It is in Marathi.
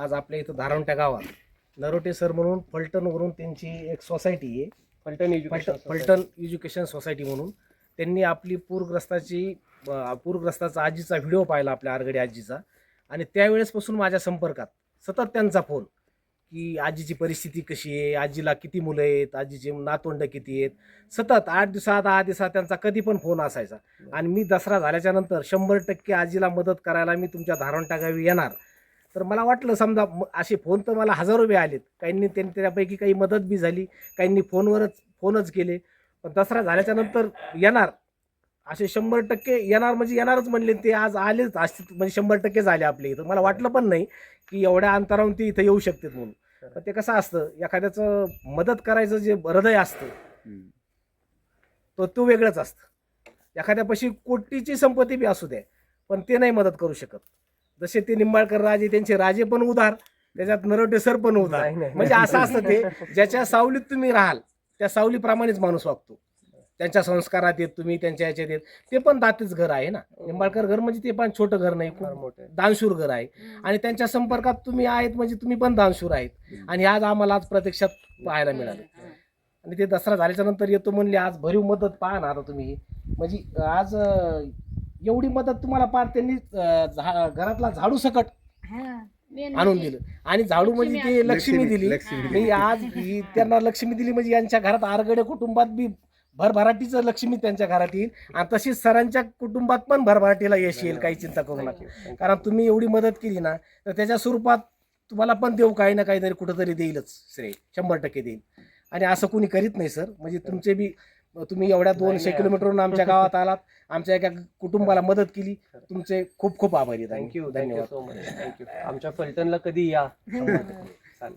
आज आपल्या इथं धारणट्या गावात. नरोटे सर म्हणून फलटणवरून त्यांची एक सोसायटी आहे. Phaltan education Phaltan education society म्हणून. त्यांनी आपली पूरग्रस्ताची पूरग्रस्ताचा आजीचा व्हिडिओ पाहिला आपल्या आरगडी आजीचा. आणि त्यावेळेसपासून माझ्या संपर्कात सतत त्यांचा फोन की आजीची परिस्थिती कशी आहे? आजीला किती मुलं आहेत? आजीचे नातवंड किती आहेत? सतत आठ दिवसात दहा दिवसात त्यांचा कधी पण फोन असायचा. आणि मी दसरा झाल्याच्यानंतर शंभर टक्के आजीला मदत करायला मी तुमच्या धारणटा गावी येणार. तर मला वाटलं समजा असे फोन तर मला हजारो वेळ आलेत. काहींनी त्यांनी त्यापैकी काही मदत बी झाली काहींनी फोनवरच फोनच केले. पण दसरा झाल्याच्यानंतर येणार. असे शंभर टक्के येणार म्हणजे येणारच म्हणले ते आज आलेच असते म्हणजे शंभर टक्के झाले आपल्या इथं. मला वाटलं पण नाही की एवढ्या अंतरावरून ते इथं येऊ शकतात म्हणून. पण ते कसं असतं एखाद्याचं मदत करायचं जे हृदय असतं तो तो वेगळंच असतं. एखाद्यापाशी कोटीची संपत्ती बी असू द्या पण ते नाही मदत करू शकत. जसे ते निंबाळकर राजे त्यांचे राजे पण उधार त्याच्यात नरोटे सर पण उधार. म्हणजे असं असतं ते ज्याच्या सावलीत तुम्ही राहाल त्या सावलीप्रमाणेच माणूस वागतो. त्यांच्या संस्कारात येत तुम्ही त्यांच्या ह्याच्यात येत. ते पण दातेच घर आहे ना. निंबाळकर घर म्हणजे ते पण छोटं घर नाही खूप मोठं. दानशूर घर आहे. आणि त्यांच्या संपर्कात तुम्ही आहेत म्हणजे तुम्ही पण दानशूर आहेत. आणि आज आम्हाला आज प्रत्यक्षात पाहायला मिळाले. आणि ते दसरा झाल्याच्यानंतर येतो म्हणले आज भरीव मदत पाहा ना आता तुम्ही. म्हणजे आज एवढी मदत तुम्हाला पार त्यांनी अं, झा- घरातला झाडू सकट आणून दिलं. आणि झाडू म्हणजे ते लक्ष्मी दिली. मी आज ही त्यांना लक्ष्मी दिली म्हणजे यांच्या घरात आरगडे कुटुंबात बी भरभराटीचं लक्ष्मी त्यांच्या घरात येईल. आणि तशीच सरांच्या कुटुंबात पण भरभराटीला यश येईल काही चिंता करू नका. कारण तुम्ही एवढी मदत केली ना तर त्याच्या स्वरूपात तुम्हाला पण देऊ काही ना काहीतरी कुठंतरी देईलच श्रेय. शंभर टक्के देईल आणि असं कोणी करीत नाही सर. म्हणजे तुमचे बी तुम्ही एवढ्या दोनशे. किलोमीटरवरून आमच्या गावात आलात. आमच्या एका कुटुंबाला मदत केली. तुमचे खूप खूप आभारी आहे. थँक्यू धन्यवाद. सो मच थँक्यू आमच्या फलटणला कधी या? चालेल.